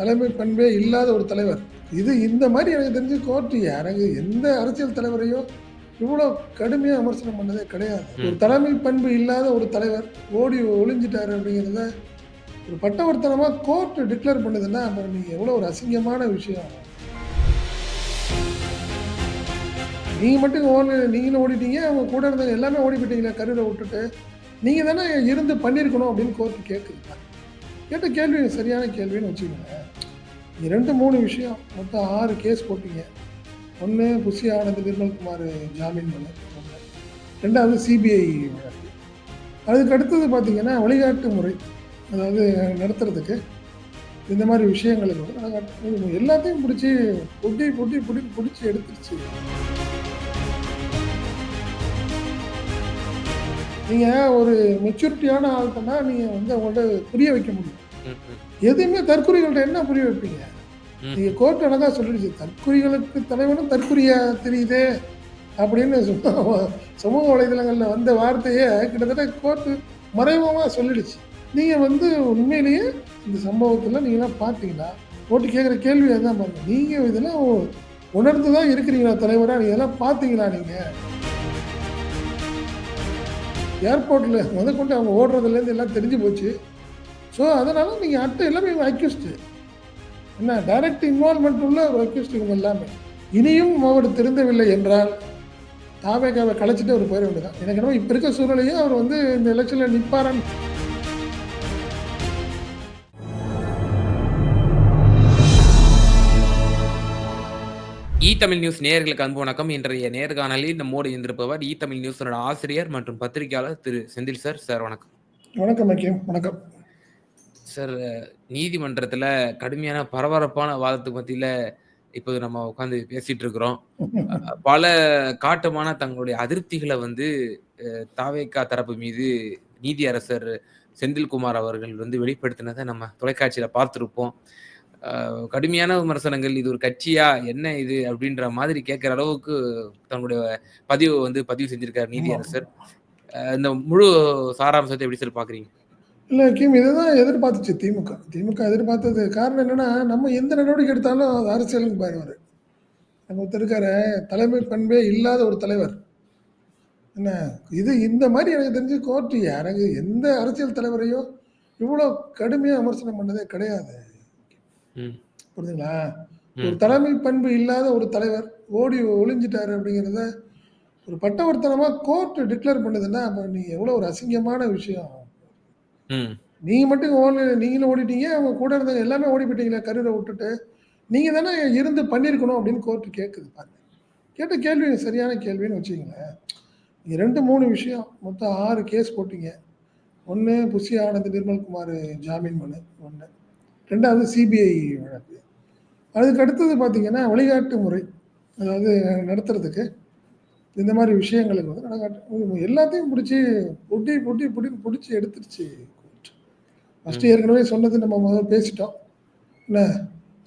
தலைமை பண்பே இல்லாத ஒரு தலைவர். இது இந்த மாதிரி எனக்கு தெரிஞ்சு கோர்ட்டு எனக்கு எந்த அரசியல் தலைவரையும் இவ்வளோ கடுமையாக விமர்சனம் பண்ணதே கிடையாது. ஒரு தலைமை பண்பு இல்லாத ஒரு தலைவர் ஓடி ஒளிஞ்சிட்டாரு அப்படிங்கிறத ஒரு பட்டவர்த்தனமாக கோர்ட் டிக்ளேர் பண்ணுதுன்னா அப்புறம் நீங்கள் எவ்வளோ ஒரு அசிங்கமான விஷயம். நீங்கள் மட்டும் ஓடி நீங்களும் ஓடிட்டீங்க அவங்க கூட இருந்தவங்க எல்லாமே ஓடி போயிட்டீங்களே கருரை விட்டுட்டு. நீங்கள் தானே இருந்து பண்ணியிருக்கணும் அப்படின்னு கோர்ட்டு கேட்குது கேட்ட கேள்வி சரியான கேள்வின்னு வச்சுக்கோங்க. ரெண்டு மூணு விஷயம். மொத்தம் ஆறு கேஸ் போட்டீங்க. ஒன்று புஷி ஆனந்த் நிர்மல்குமார் ஜாமீன் பண்ண ரெண்டாவது சிபிஐ வழக்கு. அதுக்கு அடுத்தது பார்த்திங்கன்னா வழிகாட்டு முறை அதாவது நடத்துறதுக்கு இந்த மாதிரி விஷயங்களுக்கு வந்து எல்லாத்தையும் பிடிச்சி பொட்டி பொட்டி பிடி பிடிச்சி எடுத்துருச்சு. நீங்கள் ஒரு மெச்சூரிட்டியான ஆள்கிட்டனா நீங்கள் வந்து அவங்கள்ட்ட புரிய வைக்க முடியும். எதுவுமே தற்குறிகள்ட்ட என்ன புரிய வைப்பீங்க. நீங்க கோர்ட் அழகா சொல்லிடுச்சு. தற்குறிகளுக்கு தலைவனும் தற்குறியா தெரியுதே அப்படின்னு சமூக வலைதளங்கள்ல வந்த வார்த்தையை கிட்டத்தட்ட கோர்ட்டு மறைமுகமாக சொல்லிடுச்சு. நீங்க வந்து உண்மையிலேயே இந்த சம்பவத்துல நீங்களாம் பார்த்தீங்கன்னா போட்டு கேட்குற கேள்வி அதான் பாருங்க. நீங்க இதெல்லாம் உணர்ந்து தான் இருக்கிறீங்களா தலைவரா? நீங்க இதெல்லாம் பார்த்தீங்களா நீங்க? ஏர்போர்ட்ல முத கொண்டு அவங்க ஓடுறதுலேருந்து எல்லாம் தெரிஞ்சு போச்சு. ஸோ அதனால நீங்கள் அட்டை எல்லாமே அக்யூஸ்டு என்ன டைரக்ட் இன்வால்மெண்ட் உள்ள ஒரு அக்யூஸ்ட் இவங்க எல்லாமே. இனியும் அவர் திருந்தவில்லை என்றால் தாவேகாவை கலைச்சிட்டு அவர் போயிட வேண்டியதான் எனக்கு என்னமோ இப்போ இருக்க சூழ்நிலையும் அவர் வந்து இந்த எலெக்ஷனில் நிற்பாரான்னு இ தமிழ் நியூஸ் நேயர்களுக்கு அன்பு வணக்கம். இன்றைய நேர்காணலில் நம்மோடு இருந்திருப்பவர் இ தமிழ் நியூஸோட ஆசிரியர் மற்றும் பத்திரிகையாளர் திரு செந்தில் சார். சார் வணக்கம். வணக்கம் வணக்கம். சார் நீதிமன்றத்துல கடுமையான பரபரப்பான வாதத்துக்கு மத்தியில இப்போது நம்ம உட்காந்து பேசிட்டு இருக்கிறோம். பல காட்டமான தங்களுடைய அதிருப்திகளை வந்து அஹ், தாவேகா தரப்பு மீது நீதியரசர் செந்தில்குமார் அவர்கள் வந்து வெளிப்படுத்தினதை நம்ம தொலைக்காட்சியில பார்த்துருப்போம். கடுமையான விமர்சனங்கள் இது ஒரு கட்சியா என்ன இது அப்படின்ற மாதிரி கேட்கிற அளவுக்கு தங்களுடைய பதிவு வந்து பதிவு செஞ்சிருக்காரு நீதியரசர் அஹ், இந்த முழு சாராம்சத்தை எப்படி சார் பாக்குறீங்க? இல்லை ஐக்கியம் இதுதான் எதிர்பார்த்துச்சு திமுக. திமுக எதிர்பார்த்தது. காரணம் என்னன்னா நம்ம எந்த நடவடிக்கை எடுத்தாலும் அது அரசியலுக்கு பாருவார் நம்ம ஒருத்தர் இருக்காரு தலைமை பண்பே இல்லாத ஒரு தலைவர். என்ன? இது இந்த மாதிரி எனக்கு தெரிஞ்சு கோர்ட்டு எனக்கு எந்த அரசியல் தலைவரையும் இவ்வளோ கடுமையாக விமர்சனம் பண்ணதே கிடையாது. புரியுதுங்களா ம். ஒரு தலைமை பண்பு இல்லாத ஒரு தலைவர் ஓடி ஒளிஞ்சிட்டாரு அப்படிங்கிறத ஒரு பட்டவர்த்தனமாக கோர்ட் டிக்ளேர் பண்ணுதுன்னா அப்போ நீங்கள் எவ்வளோ ஒரு அசிங்கமான விஷயம். ம், நீங்கள் மட்டும் ஓடி நீங்களும் ஓடிட்டீங்க அவங்க கூட இருந்தவங்க எல்லாமே ஓடி போயிட்டீங்களா கருரை விட்டுட்டு. நீங்கள் தானே இருந்து பண்ணியிருக்கணும் அப்படின்னு கோர்ட்டு கேட்குது பாருங்க. கேட்ட கேள்வி சரியான கேள்வின்னு வச்சுக்கோங்களேன். நீங்கள் ரெண்டு மூணு விஷயம். மொத்தம் ஆறு கேஸ் போட்டீங்க. ஒன்று புஷி ஆனந்த் நிர்மல்குமார் ஜாமீன் மனு ஒன்று ரெண்டாவது சிபிஐ வழக்கு. அதுக்கு அடுத்தது பார்த்தீங்கன்னா வழிகாட்டு முறை. அதாவது நடத்துறதுக்கு இந்த மாதிரி விஷயங்களுக்கு வந்து நடக்காட்டு. எல்லாத்தையும் பிடிச்சி பொட்டி பொட்டி புட்டின்னு பிடிச்சி எடுத்துருச்சு. ஃபஸ்ட்டு ஏற்கனவே சொன்னது நம்ம முதல்ல பேசிட்டோம். என்ன?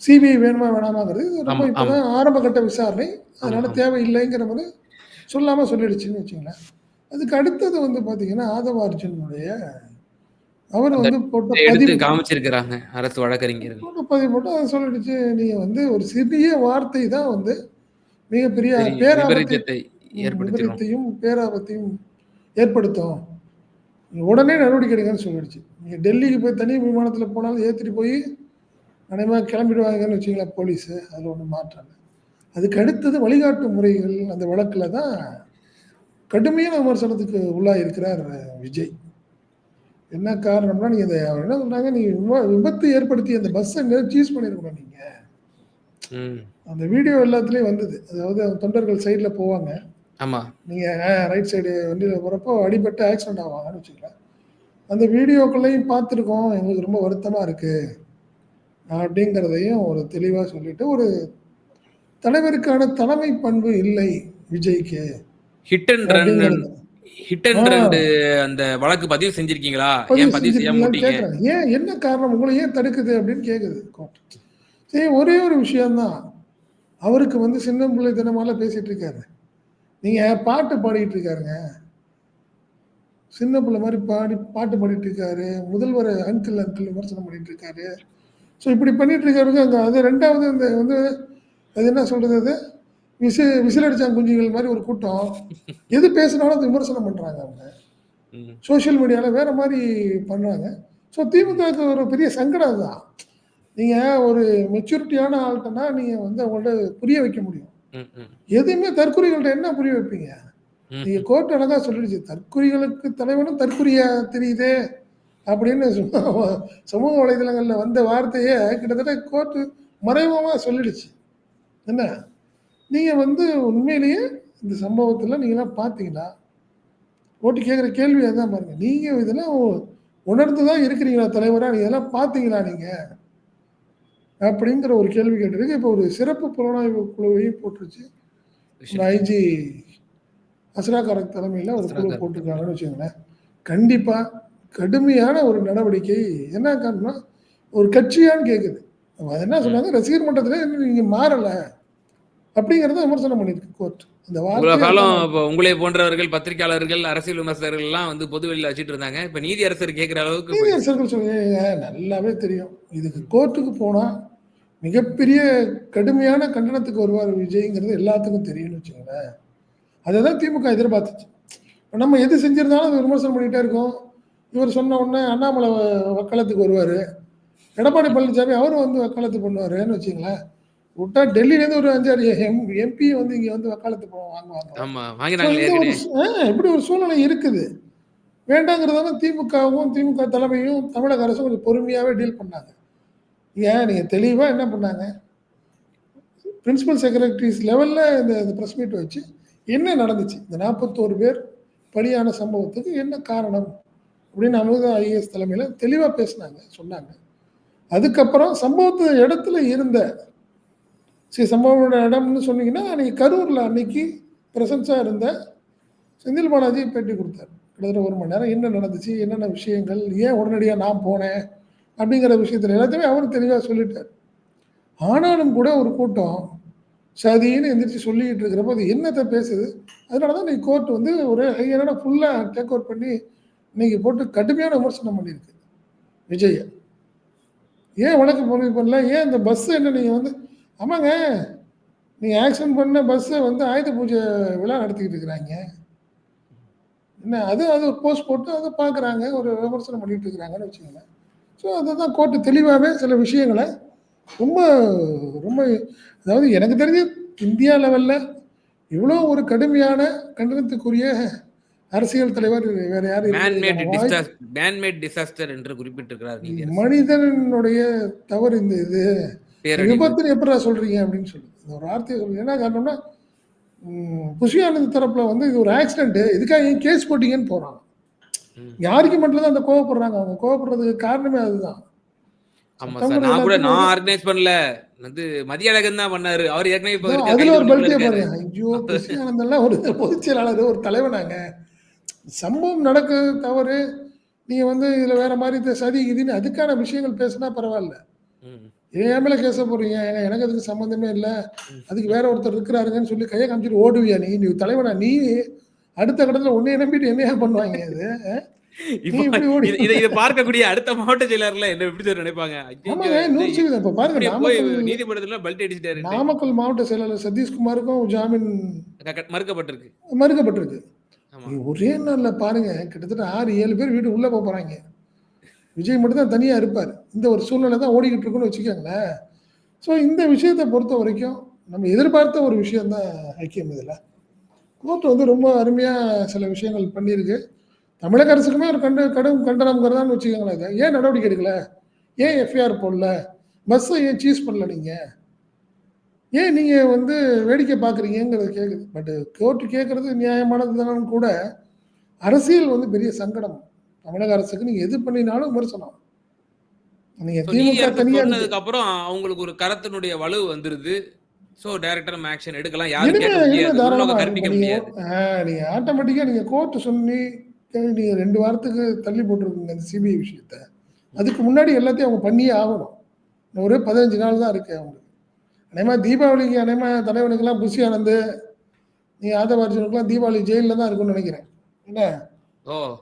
சிபிஐ வேணுமா வேணாமாங்கிறது. ரொம்ப ஆமா, இப்போ தான் ஆரம்ப கட்ட விசாரணை. அதனால. தேவையில்லைங்கிற மாதிரி சொல்லாமல் சொல்லிடுச்சுன்னு வச்சுங்களேன். அதுக்கு அடுத்தது வந்து பார்த்தீங்கன்னா ஆதவ அர்ஜுனுடைய அவர் வந்து போட்ட பதிவு காமிச்சிருக்கிறாங்க அரசு வழக்கறிஞர்கள். போட்ட பதிவு போட்டு அதை சொல்லிடுச்சு. நீங்கள் வந்து ஒரு சிறிய வார்த்தை தான் வந்து மிகப்பெரிய பெரிய பேராபத்தை விபரீத்தையும் பேராபத்தையும் ஏற்படுத்தும். உடனே நடவடிக்கை எடுங்கன்னு சொல்லிடுச்சு. நீங்கள் டெல்லிக்கு போய் தனி விமானத்தில் போனாலும் ஏற்றிட்டு போய் அனைவரும் கிளம்பிடுவாங்கன்னு வச்சிங்களேன் போலீஸு. அதில் ஒன்றும் மாற்றாங்க. அதுக்கு அடுத்தது வழிகாட்டு முறைகள் அந்த வழக்கில் தான் கடுமையான விமர்சனத்துக்கு உள்ளாக இருக்கிறார் விஜய். என்ன காரணம்னா நீங்கள் இந்த அவர் என்ன சொன்னாங்க நீங்கள் விபத்து ஏற்படுத்தி அந்த பஸ்ஸை சீஸ் பண்ணியிருக்கணும் நீங்கள் அந்த வீடியோ எல்லாத்துலேயும் வந்தது. அதாவது தொண்டர்கள் சைடில் போவாங்க. ஆமா. நீங்கள் ரைட் சைடு வண்டியில் போகிறப்போ அடிபட்டு ஆக்சிடென்ட் ஆவாங்கன்னு வச்சுக்கலாம் அந்த வீடியோக்களையும் பார்த்துருக்கோம். எங்களுக்கு ரொம்ப வருத்தமாக இருக்குது அப்படிங்கிறதையும் ஒரு தெளிவாக சொல்லிட்டு ஒரு தலைவருக்கான தலைமை பண்பு இல்லை விஜய்க்கு. ஹிட் அண்ட் ரன் அப்படிங்கிறது. Hit and ah. ரன் அந்த வழக்கு பதிவு செஞ்சிருக்கீங்களா? பதிவு ஏன் விட்டீங்க? கேட்குறாங்க ஏன் என்ன காரணம்? உங்களை ஏன் தடுக்குது அப்படின்னு கோர்ட். சரி ஒரே ஒரு விஷயம்தான். அவருக்கு வந்து சின்ன பிள்ளை தினமால பேசிட்டு இருக்காரு. நீங்க பாட்டு பாடிட்டு இருக்காருங்க. சின்ன பிள்ளை மாதிரி பாடி பாட்டு பாடிட்டு இருக்காரு முதல்வர் அங்கிள் அங்கிள் விமர்சனம் பண்ணிட்டு இருக்காரு ஸோ இப்படி பண்ணிட்டு இருக்கிறவங்க அங்கே அது ரெண்டாவது இந்த வந்து அது என்ன சொல்றது அது? விசி விசில் அடிச்சாங்க குஞ்சுகள் மாதிரி ஒரு கூட்டம். எது பேசினாலும் அது விமர்சனம் பண்ணுறாங்க அவங்க. சோஷியல் மீடியாவில் வேற மாதிரி பண்ணுறாங்க ஸோ திமுகவுக்கு ஒரு பெரிய சங்கடம் அதுதான். நீங்கள் ஒரு மெச்சூரிட்டியான ஆள்கிட்டனா நீங்கள் வந்து அவங்கள்ட்ட புரிய வைக்க முடியும். ம், ம், எதையுமே தற்குறிகள்ட்ட என்ன புரிய வைப்பீங்க. நீங்க கோர்ட் அழகா சொல்லிடுச்சு தற்குறிகளுக்கு தலைவனும் தற்குறியா தெரியுதே அப்படின்னு சமூக வலைதளங்கள்ல வந்த வார்த்தையை கிட்டத்தட்ட கோர்ட்டு மறைமுகமா சொல்லிடுச்சு. என்ன? நீங்க வந்து உண்மையிலேயே இந்த சம்பவத்துல நீங்களாம் பார்த்தீங்களா? ஓட்டு கேட்குற கேள்வி அதான் பாருங்க. நீங்க இதெல்லாம் உணர்ந்து தான் இருக்கிறீங்களா தலைவரா? நீங்க இதெல்லாம் பார்த்தீங்களா நீங்க? அப்படிங்கிற ஒரு கேள்வி கேட்டிருக்கு. இப்போ ஒரு சிறப்பு புலனாய்வு குழுவையும் போட்டுருச்சு. ஐஜி அஸ்ரா கரக் தலைமையில் ஒரு குழு. போட்டிருக்காங்கன்னு வச்சுக்கோங்களேன். கண்டிப்பாக கடுமையான ஒரு நடவடிக்கை என்ன காரணம்னா ஒரு கட்சியான்னு கேட்குது அது என்ன சொன்னாங்க? ரசிகர் மன்றத்தில் நீங்கள் மாறலை அப்படிங்கிறத விமர்சனம் பண்ணியிருக்கு கோர்ட். வார்த்தை காலம் இப்போ உங்களை போன்றவர்கள் பத்திரிகையாளர்கள் அரசியல் விமர்சகர்கள் எல்லாம் வந்து பொதுவெளியில வச்சிட்டு இருந்தாங்க. இப்ப நீதி அரசர் கேட்கிற அளவுக்கு போய்- நீதியரசர்கள் சொல்லுங்க. நல்லாவே தெரியும். இதுக்கு கோர்ட்டுக்கு போனால் மிகப்பெரிய கடுமையான கண்டனத்துக்கு வருவார் விஜய்ங்கிறது எல்லாத்துக்கும் தெரியும்னு வச்சுக்கோங்களேன். அதை தான் திமுக எதிர்பார்த்துச்சு. இப்ப நம்ம எது செஞ்சிருந்தாலும் அதை விமர்சனம் பண்ணிகிட்டே இருக்கோம். இவர் சொன்ன உடனே அண்ணாமலை வக்காலத்துக்கு வருவார். எடப்பாடி பழனிசாமி அவரும் வந்து வக்காலத்து பண்ணுவாருன்னு வச்சுங்களேன் விட்டா டெல்லியிலேருந்து ஒரு அஞ்சாறு எம் எம்பி வந்து இங்கே வந்து வக்காலத்து வாங்குவாங்க இப்படி ஒரு சூழ்நிலை இருக்குது. வேண்டாங்கிறதால திமுகவும் திமுக தலைமையும் தமிழக அரசும் கொஞ்சம் பொறுமையாகவே டீல் பண்ணாங்க. ஏன்? நீங்கள் தெளிவாக என்ன பண்ணாங்க? பிரின்சிபல் செக்ரட்டரிஸ் லெவலில் இந்த ப்ரெஸ் மீட் வச்சு என்ன நடந்துச்சு? இந்த நாற்பத்தோரு பேர் பலியான சம்பவத்துக்கு என்ன காரணம்? அப்படின்னு அமிர்தா ஐஏஎஸ் தலைமையில் தெளிவாக பேசினாங்க சொன்னாங்க. அதுக்கப்புறம் சம்பவத்து இடத்துல இருந்த சரி சம்பவம் இடம்னு சொன்னீங்கன்னா அன்னைக்கு கரூரில் அன்னைக்கு பிரசன்ஸாக இருந்த செந்தில் பாலாஜி பேட்டி கொடுத்தார். கிட்டத்தட்ட ஒரு மணி நேரம் என்ன நடந்துச்சு என்னென்ன விஷயங்கள் ஏன் உடனடியாக நான் போனேன் அப்படிங்கிற விஷயத்தில் எல்லாத்தையுமே அவர் தெளிவாக சொல்லிட்டார். ஆனாலும் கூட ஒரு கூட்டம் சதின்னு எந்திரிச்சு சொல்லிக்கிட்டு இருக்கிறப்போ அது என்னத்தை பேசுது? அதனால தான் இன்னைக்கு கோர்ட் வந்து ஒரு ஹையரான ஃபுல்லாக டேக் அவுட் பண்ணி இன்னைக்கு போட்டு கடுமையான விமர்சனம் பண்ணியிருக்கு. விஜய். ஏன் வழக்கு பதிவு பண்ணல? ஏன் இந்த பஸ்ஸு என்ன நீங்கள் வந்து ஆமாங்க நீங்கள் ஆக்சிடென்ட் பண்ண பஸ்ஸை வந்து ஆயுத பூஜை விழா நடத்திக்கிட்டு இருக்கிறாங்க. என்ன அது அது ஒரு போஸ்ட் போட்டு அதை பார்க்குறாங்க ஒரு விமர்சனம் பண்ணிட்டு இருக்கிறாங்கன்னு வச்சுக்கோங்களேன். ஸோ அதை தான் கோர்ட்டு தெளிவாகவே சில விஷயங்களை ரொம்ப ரொம்ப அதாவது எனக்கு தெரிஞ்சு இந்தியா லெவலில் இவ்வளோ ஒரு கடுமையான கண்டனத்துக்குரிய அரசியல் தலைவர் வேற யாரும் மனிதனுடைய தவறு இந்த இது. விபத்துன்னு எப்படா சொல்றீங்க அப்படின்னு சொல்லி ஒரு வார்த்தையை சொல்றீங்க. என்ன காரணம்னா ம், புஷி ஆனந்த் தரப்புல வந்து இது ஒரு ஆக்சிடென்ட் இதுக்காக ஏன் கேஸ் போட்டீங்கன்னு போறாங்க. யாருக்கு மட்டும் தான் அந்த கோவப்படுறாங்க அவங்க? கோவப்படுறதுக்கு காரணமே அதுதான். ஆமா சார். நான் கூட எல்லாத்தையும் நான் ஆர்கனைஸ் பண்ணல. வந்து மதிய அழகன் தான் பண்ணாரு. அவர் ஏற்கனவே இப்ப அதுல ஒரு இருக்காரு. பாருங்க ஐயோ புஷி ஆனந்தெல்லாம் ஒரு பொதுச் செயலாளர் ஒரு தலைவனாங்க சம்பவம் நடக்க தவறு. நீங்க வந்து இதுல வேற மாதிரி சதி இதுன்னு அதுக்கான விஷயங்கள் பேசினா பரவாயில்ல. என் மேல கேச போறீங்க ஏங்க எனக்கு அதுக்கு சம்மந்தமே இல்லை. அதுக்கு வேற ஒருத்தர் இருக்கிறாருங்கன்னு சொல்லி கையை காமிச்சிட்டு ஓடுவியா நீ? நீ தலைவனா நீ? அடுத்த கடத்துல உன்னைய நம்பிட்டு என்னையா பண்ணுவாங்க இது இத- இத பார்க்கக்கூடிய அடுத்த மாவட்ட செயலாளர்ல என்ன எப்படி நினைப்பாங்க? பாருங்க போய் நீதிமன்றத்துல பல்ட் அடிச்சிட்டாரு. நாமக்கல் மாவட்ட செயலாளர் சதீஷ்குமாருக்கும் ஜாமீன் மறுக்கப்பட்டிருக்கு. மறுக்கப்பட்டிருக்கு. ஒரே நாள்ல பாருங்க கிட்டத்தட்ட ஆறு ஏழு பேர் வீட்டு உள்ள போறாங்க. விஜய் மட்டும் தான் தனியா இருப்பார். இந்த ஒரு சூழ்நிலை தான் ஓடிக்கிட்டு இருக்குன்னு வச்சுக்கோங்களேன். ஸோ இந்த விஷயத்தை பொறுத்த வரைக்கும் நம்ம எதிர்பார்த்த ஒரு விஷயம் தான் ஐக்கியம் இதில். கோர்ட் வந்து ரொம்ப அருமையா சில விஷயங்கள் பண்ணியிருக்கு. தமிழக அரசுக்குமே ஒரு கண்டு கடும் கண்டனம்ங்கிறதான்னு வச்சுக்கோங்களேன் ஏன் நடவடிக்கை எடுக்கல? ஏன் எஃப்ஐஆர் போடல? பஸ்ஸை ஏன் சீஸ் பண்ணல நீங்க? ஏன் நீங்க வந்து வேடிக்கை பார்க்குறீங்கிறது கேட்குது பட் கோர்ட் கேட்கறது நியாயமானது கூட அரசியல் வந்து பெரிய சங்கடம். தமிழக அரசுக்கு நீங்க எது பண்ணினாலும் விமர்சனம். நீங்க So, நீதி திமுக அரசு தனியா சொன்னதுக்கு அப்புறம் அவங்களுக்கு ஒரு கரத்தினுடைய வலு வந்துருது. சோ டைரக்டர் நம்ம ஆக்ஷன் எடுக்கலாம். யாரும் கற்பிக்க நீங்க முடியாது. ஆஹ், நீங்க ஆட்டோமேட்டிக்கா நீங்க கோர்ட் சொல்லி நீங்க ரெண்டு வாரத்துக்கு தள்ளி போட்டிருக்கீங்க அந்த சிபிஐ விஷயத்த. அதுக்கு முன்னாடி எல்லாத்தையும் அவங்க பண்ணியே ஆகணும். ஒரு பதினஞ்சு நாள் தான் இருக்கு அவங்களுக்கு. அநேகமா தீபாவளிக்கு அநேகமா தலைவனுக்கெல்லாம் புஷி ஆனந்து நீ ஆதவார்ஜனுக்கெல்லாம் தீபாவளி ஜெயிலில் தான் இருக்கும்னு நினைக்கிறேன். என்ன?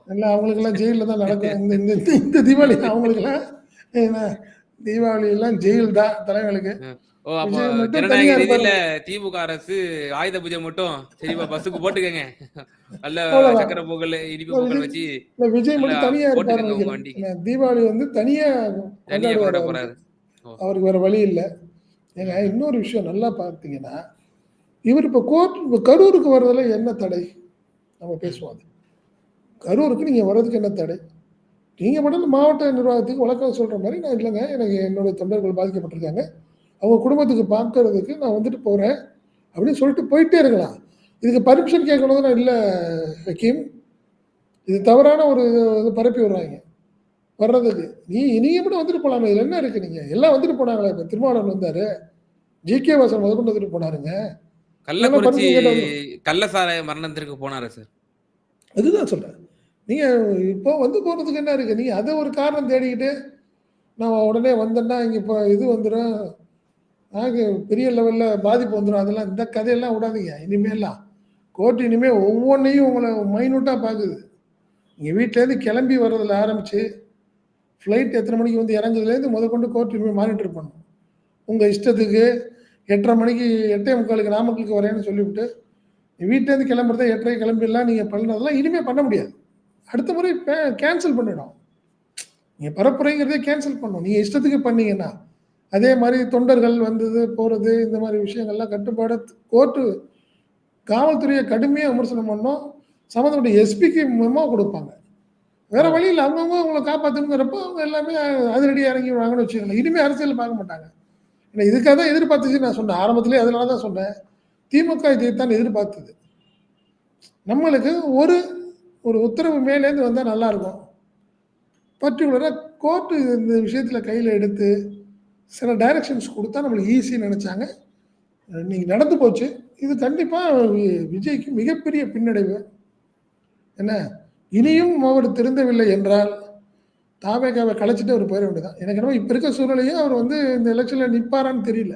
எல்லாம் அவங்களுக்கெல்லாம் ஜெயிலில் தான் நடக்கும். இந்த இந்த இந்த- இந்த தீபாவளி அவங்களுக்கெல்லாம் என்ன? தீபாவளிலாம் ஜெயில் தான் தலைவர்களுக்கு. ஓ! அப்போ ஜனநாயக ரீதியில இருப்பாரு. திமுக அரசு ஆயுத பூஜை மட்டும் சரிப்பா பஸ்ஸுக்கு போட்டுக்கங்க. நல்ல. சர்க்கரை பொங்கல், இனிப்பு பொங்கல் வச்சு விஜய் மட்டும் தனியா. ஏன்னா தீபாவளி வந்து தனியா தனியா கொண்டாட அவருக்கு. போறாரு. அவருக்கு வேற வழி இல்ல. ஏங்க இன்னொரு விஷயம் நல்லா பார்த்தீங்கன்னா, இவர் இப்ப கோர்ட் கரூருக்கு வர்றதுல என்ன தடை? நம்ம. பேசுவோம் அது. கரூருக்கு நீங்க வர்றதுக்கு என்ன தடை? நீங்க மட்டும் மாவட்ட நிர்வாகத்துக்கு வழக்கம் சொல்ற மாரி, நான் இல்லங்க எனக்கு என்னுடைய தொண்டர்கள் பாதிக்கப்பட்டிருக்காங்க. அவங்க குடும்பத்துக்கு பார்க்கறதுக்கு நான் வந்துட்டு போறேன். அப்படின்னு சொல்லிட்டு போயிட்டே இருக்கலாம். இதுக்கு பர்மிஷன் கேட்கணும்னு இல்ல ஹக்கீம். இது தவறான ஒரு இது பரப்பி விடுறாய்ங்க. வர்றதுக்கு. நீ நீங்க மட்டும் வந்துட்டு போலாமே. இதுல என்ன இருக்கு நீங்க? எல்லாம் வந்துட்டு போனாங்களே. இப்ப திருமாவளவன் வந்தாரு. ஜி.கே. வாசன் முதற்கொண்டு வந்துட்டு போனாருங்க. கள்ளக்குறிச்சி. கள்ளசாராய மரணத்திற்கு போனாரா சார்? அதுதான் சொல்றேன். நீங்க இப்போ வந்து போறதுக்கு என்ன இருக்கு? நீங்க அத ஒரு காரணம் தேடிக்கிட்டு, நான் உடனே வந்தேன்னா, இங்க இப்ப இது வந்துரும். அதாவது பெரிய லெவலில் பாதிப்பு வந்துடும் அதெல்லாம் இந்த கதையெல்லாம் விடாதீங்க. இனிமேலாம் கோர்ட் இனிமேல் ஒவ்வொன்றையும் உங்களை மைனூட்டாக பார்க்குது இங்கே வீட்டிலேருந்து கிளம்பி வர்றதில் ஆரம்பித்து ஃப்ளைட் எத்தனை மணிக்கு வந்து இறங்குதுலேருந்து முதற்கொண்டு கோர்ட் இனிமேல் மானிட்டர் பண்ணும். உங்கள் இஷ்டத்துக்கு 8:30 மணிக்கு 8:45க்கு நாமக்கலுக்கு வரேன்னு சொல்லிவிட்டு, வீட்டிலேருந்து கிளம்புறத 8:30க்கு கிளம்பிடலாம் நீங்கள் பண்ணதெல்லாம் இனிமேல் பண்ண முடியாது. அடுத்த முறை பே கேன்சல் பண்ணிடும். நீங்கள் பரப்புரைங்கிறதே கேன்சல் பண்ணும். நீங்கள் இஷ்டத்துக்கு பண்ணீங்கன்னா. அதே மாதிரி தொண்டர்கள் வந்தது, போகிறது இந்த மாதிரி விஷயங்கள்லாம் கட்டுப்பாடு கோர்ட்டு காவல்துறையை கடுமையாக விமர்சனம் பண்ணோம். சம்மந்தப்பட்ட எஸ்பிக்கு மூலமாக கொடுப்பாங்க வேற வழியில் அவங்கவுங்க அவங்கள காப்பாத்தணுங்கிறப்போ அவங்க எல்லாமே அதிரடியாக இறங்கிடுவாங்கன்னு வச்சுக்கங்களேன். இனிமேல் அரசியல் பார்க்க மாட்டாங்க. ஏன்னா இதுக்காக தான் எதிர்பார்த்துச்சு நான் சொன்னேன். ஆரம்பத்திலேயே அதனால தான் சொன்னேன். திமுக இதைத்தான் எதிர்பார்த்தது. நம்மளுக்கு ஒரு ஒரு உத்தரவு மேலேருந்து வந்தால் நல்லாயிருக்கும் பர்டிகுலராக கோர்ட்டு இந்த விஷயத்தில் கையில் எடுத்து, சில டைரக்ஷன்ஸ் கொடுத்தா நம்மளுக்கு ஈஸின்னு நினச்சாங்க இன்னைக்கு நடந்து போச்சு. இது கண்டிப்பாக விஜய்க்கு மிகப்பெரிய பின்னடைவு. என்ன? இனியும் அவர் திருந்தவில்லை என்றால், தாவேகாவ கலைச்சுட்டு அவர் போயிட வேண்டியதான் எனக்கு என்னமோ இப்போ இருக்க சூழ்நிலையும் அவர் வந்து இந்த எலெக்ஷனில் நிற்பாரான்னு தெரியல.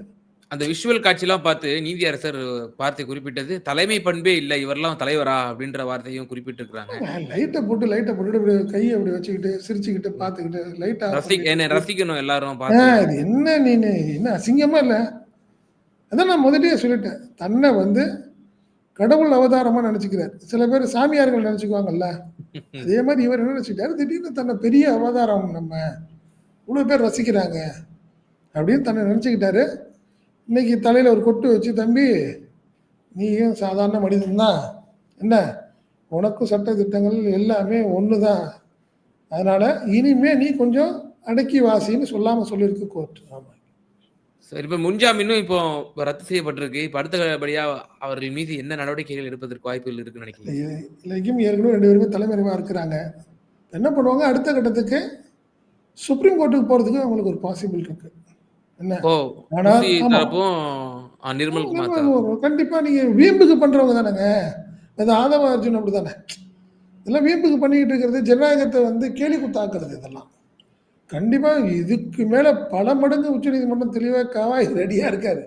அந்த விஷுவல் காட்சிலாம் பார்த்து நீதியரசர் வார்த்தை குறிப்பிட்டது, தலைமை பண்பே இல்ல. இவரெல்லாம் தலைவரா? அப்படின்ற வார்த்தையும் குறிப்பிட்டிருக்கிறாங்க. லைட்ட போட்டு லைட்ட இப்படி கைய இப்படி வச்சுக்கிட்டு, சிரிச்சுக்கிட்டு, பார்த்துக்கிட்டு, லைட்ட என்ன ரசிக்கணும் எல்லாரும். இது என்ன நீனு? என்ன அசிங்கமா இல்ல? அதான் நான் முதல்லயே சொல்லிட்டேன். தன்ன வந்து கடவுள் அவதாரமா நெனச்சுக்கிறாரு. சில பேர் சாமியார்கள் நெனச்சுக்குவாங்கல்ல. அதே மாரி இவர் என்ன நெனச்சுக்கிட்டாரு, திடீர்னு தன்ன பெரிய அவதாரம் நம்ம. இவ்ளோ பேர் ரசிக்கிறாங்க. அப்படின்னு தன்ன நெனச்சுக்கிட்டாரு. இன்னைக்கு தலையில ஒரு கொட்டு வச்சு, "தம்பி, நீயும் சாதாரண மனிதன் தான். என்ன? உனக்கும் சட்ட திட்டங்கள் எல்லாமே ஒண்ணு தான். அதனால இனிமே நீ கொஞ்சம் அடக்கி வாசின்னு சொல்லாம சொல்லியிருக்கு கோர்ட்." ஆமா. சரி இப்ப முன்ஜாமீனும் இப்போ ரத்து செய்யப்பட்டிருக்கு. இப்ப அடுத்தபடியா அவர்கள் மீது என்ன நடவடிக்கைகள் எடுப்பதற்கு வாய்ப்புகள் இருக்குன்னு நினைக்கிறீங்க? இது இன்றைக்கும் ஏற்கனவே 2 பேருமே தலைமறைவா இருக்கிறாங்க. என்ன பண்ணுவாங்க, அடுத்த கட்டத்துக்கு சுப்ரீம் கோர்ட்டுக்கு போறதுக்கு அவங்களுக்கு ஒரு பாசிபிள் இருக்கு. என்ன? கண்டிப்பா நீங்க வீம்புக்கு பண்றவங்க தானங்க. அது ஆதவ அர்ஜுன் அப்படிதானே. இதெல்லாம் வீம்புக்கு பண்ணிக்கிட்டு இருக்கிறது, ஜனநாயகத்த வந்து கேலி கூத்தாக்குறது இதெல்லாம். கண்டிப்பா இதுக்கு மேல பல மடங்கு உச்சநீதிமன்றம் தெளிவா காவாய் ரெடியா இருக்காரு.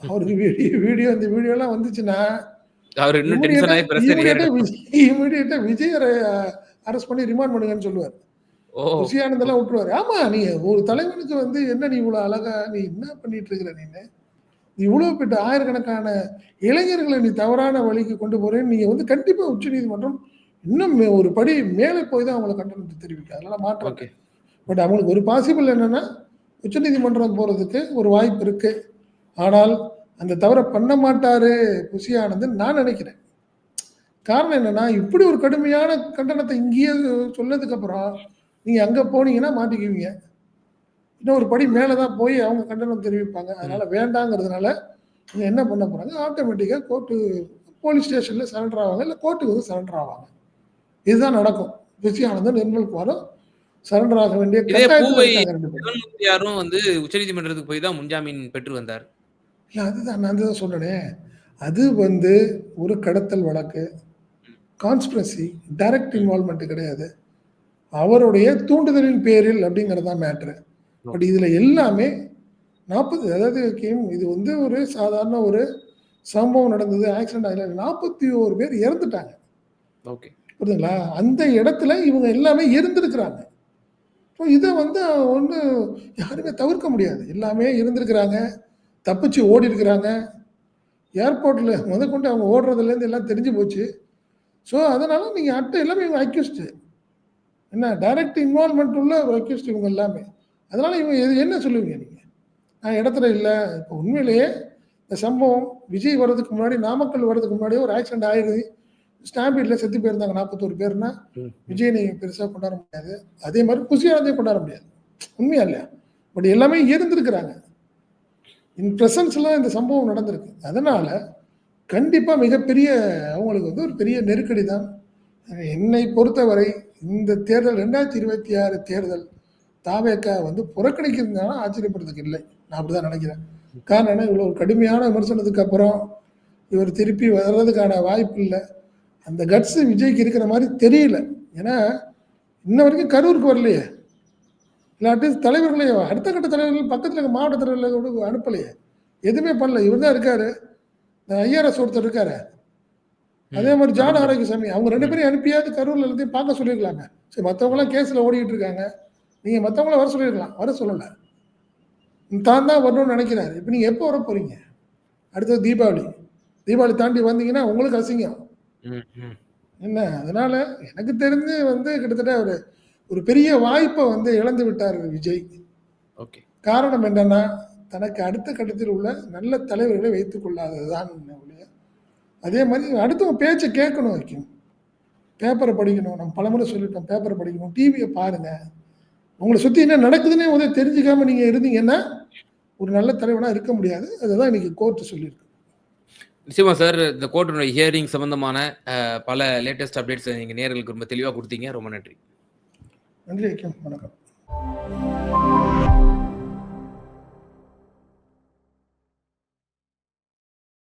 அவருக்கு வீடியோ வீடியோ இந்த வீடியோலாம் வந்துச்சுன்னா, அவரு இன்னும். விஜய் அரெஸ்ட் பண்ணி ரிமாண்ட் பண்ணுங்கன்னு சொல்லுவாரு. ஆனந்தெல்லாம் விட்டுருவாரு. ஆமா, நீ ஒரு தலைவனுக்கு வந்து என்ன நீ இவ்வளோ அழகா நீ என்ன பண்ணிட்டு இருக்கிற நீனு? நீ இவ்வளோ பெட்ட ஆயிரக்கணக்கான இளைஞர்கள நீ தவறான வழிக்கு கொண்டு போறேன்னு நீங்க வந்து கண்டிப்பா உச்சநீதிமன்றம் இன்னும் மே ஒரு படி மேலே போய் தான் அவங்கள கண்டனத்த தெரிவிக்கும். அதனால மாற்றம். பட் அவங்களுக்கு ஒரு பாசிபிள் என்னன்னா, உச்சநீதிமன்றம் போறதுக்கு ஒரு வாய்ப்பு இருக்கு. ஆனால், அந்த தவற பண்ண மாட்டாரு புசி ஆனந்துன்னு நான் நெனைக்கிறேன். காரணம் என்னன்னா, இப்படி ஒரு கடுமையான கண்டனத்த இங்கேயே சொன்னதுக்கு அப்புறம், நீங்க அங்க போனீங்கன்னா மாட்டிக்குவீங்க. இன்னும் ஒரு படி மேல தான் போய் அவங்க கண்டனம் தெரிவிப்பாங்க. அதனால வேண்டாங்கிறதுனால, இவங்க என்ன பண்ண போறாங்க, ஆட்டோமேட்டிக்கா கோர்ட்டு போலீஸ் ஸ்டேஷன்ல சரண்டர் ஆவாங்க. இல்ல கோர்ட்டுக்கு வந்து சரண்டர் ஆவாங்க. இதுதான் நடக்கும். ஆனந்தும், நிர்மல் குமாரும் சரண்டர் ஆக வேண்டிய இதே கட்டாயத்துல பூவை இருக்காங்க 2 பேரும். சிவன்முத்தியாரும் வந்து உச்சநீதிமன்றத்துக்கு போய் தான் முன்ஜாமீன் பெற்று வந்தார். இல்ல அதுதான் நான் அதுதான் சொன்னனே. அது வந்து ஒரு கடத்தல் வழக்கு. கான்ஸ்பிரசி டைரக்ட் ம். இன்வால்வ்மென்ட் கிடையாது. அவருடைய தூண்டுதலின் பேரில் அப்படிங்கிறது தான் மேட்டரு. ஓ. பட் இதுல எல்லாமே 40 அதாவது கிம் இது வந்து ஒரு சாதாரண ஒரு சம்பவம் நடந்தது. ஆக்சிடென்ட் ஆகல. 41 பேர் இறந்துட்டாங்க. ஓகே. புரியுதுங்களா? அந்த இடத்துல இவங்க எல்லாமே இருந்திருக்கிறாங்க. ஸோ இதை வந்து ஒண்ணு யாருமே தவிர்க்க முடியாது. எல்லாமே இருந்திருக்கிறாங்க. தப்பிச்சு ஓடியிருக்கிறாங்க. ஏர்போர்ட்ல முதற்கொண்டு அவங்க ஓடுறதுலேருந்து எல்லாம் தெரிஞ்சு போச்சு. ஸோ அதனால நீங்க அட்ட எல்லாமே இவங்க அக்யூஸ்டு. என்ன டைரக்ட் இன்வால்வ்மென்ட் உள்ள அக்யூஸ்ட் இவங்க எல்லாமே. அதனால இவங்க எது என்ன சொல்லுவீங்க நீங்க? நான் இடத்துல இல்ல. இப்போ உண்மையிலேயே இந்த சம்பவம் விஜய் வர்றதுக்கு முன்னாடி, நாமக்கல் வர்றதுக்கு முன்னாடியே ஒரு ஆக்சிடென்ட் ஆயிடுது. ஸ்டாம்பீட்ல செத்து போயிருந்தாங்க 41 பேர்னா. விஜய் நீங்க பெருசா கொண்டாட முடியாது. அதே மாரி புசி ஆனந்தையும் கொண்டாட முடியாது. உண்மையா இல்லையா? பட் எல்லாமே இருந்திருக்கிறாங்க. இன் பிரசன்ஸ்ல இந்த சம்பவம் நடந்திருக்கு. அதனால கண்டிப்பா மிகப்பெரிய அவங்களுக்கு வந்து ஒரு பெரிய நெருக்கடி தான். என்னை பொறுத்தவரை இந்த தேர்தல் 2026 தேர்தல் தாவேகா வந்து புறக்கணிக்கிறதுனால ஆச்சரியப்படுறதுக்கு இல்லை. நான் அப்படிதான் நினைக்கிறேன். காரணம் என்ன இவ்வளோ கடுமையான விமர்சனத்துக்கு அப்புறம் இவர் திருப்பி வர்றதுக்கான வாய்ப்பு இல்லை அந்த கட்ஸ் விஜய்க்கு இருக்கிற மாதிரி தெரியல. ஏன்னா, இன்ன வரைக்கும் கரூருக்கு வரலையே. இல்லாட்டி தலைவர்களே அடுத்த கட்ட தலைவர்கள் பக்கத்தில் இருக்க மாவட்ட தலைவர்கள கூட அனுப்பலையே. எதுவுமே பண்ணல. இவர் தான் இருக்காரு. ஐஆர்எஸ் ஒருத்தர் இருக்காரு அதே ம். மாரி ஜான் ஆரோக்கியசாமி அவங்க 2 பேரையும் அனுப்பியாவது கரூர்ல எல்லாத்தையும் பார்க்க சொல்லியிருக்கலாமே. சரி மத்தவங்கலாம் கேஸ்ல ஓடிக்கிட்டு இருக்காங்க. நீங்க மத்தவங்கள வர சொல்லியிருக்கலாம். வர சொல்லல. தான் தான் வரணும்னு நினைக்கிறாரு. இப்ப நீங்க எப்போ வரப் போறீங்க? அடுத்தது தீபாவளி. தீபாவளி தாண்டி வந்தீங்கன்னா உங்களுக்கு அசிங்கம். என்ன அதனால எனக்கு தெரிஞ்சு வந்து கிட்டத்தட்ட ஒரு ஒரு பெரிய வாய்ப்ப வந்து இழந்து விட்டார் விஜய். ஓகே. காரணம் என்னன்னா, தனக்கு அடுத்த கட்டத்தில் உள்ள நல்ல தலைவர்களை வைத்துக் கொள்ளாதது தான் ஒழிய, அதே மாரி அடுத்தவங்க பேச்ச கேட்கணும் வைக்கும். பேப்பர படிக்கணும். நம்ம பலமுறை சொல்லிட்டோம். பேப்பர படிக்கணும். டிவிய பாருங்க. உங்கள சுத்தி என்ன நடக்குதுன்னே முதல்ல தெரிஞ்சுக்காம நீங்க இருந்தீங்கன்னா, ஒரு நல்ல தலைவனா இருக்க முடியாது. அதுதான் இன்னைக்கு கோர்ட் சொல்லியிருக்கு. நிச்சயமா சார். இந்த கோர்ட்டினுடைய ஹியரிங் சம்பந்தமான பல லேட்டஸ்ட் அப்டேட்ஸ் நீங்க நேயர்களுக்கு ரொம்ப தெளிவா குடுத்தீங்க. ரொம்ப நன்றி. நன்றி. வணக்கம்.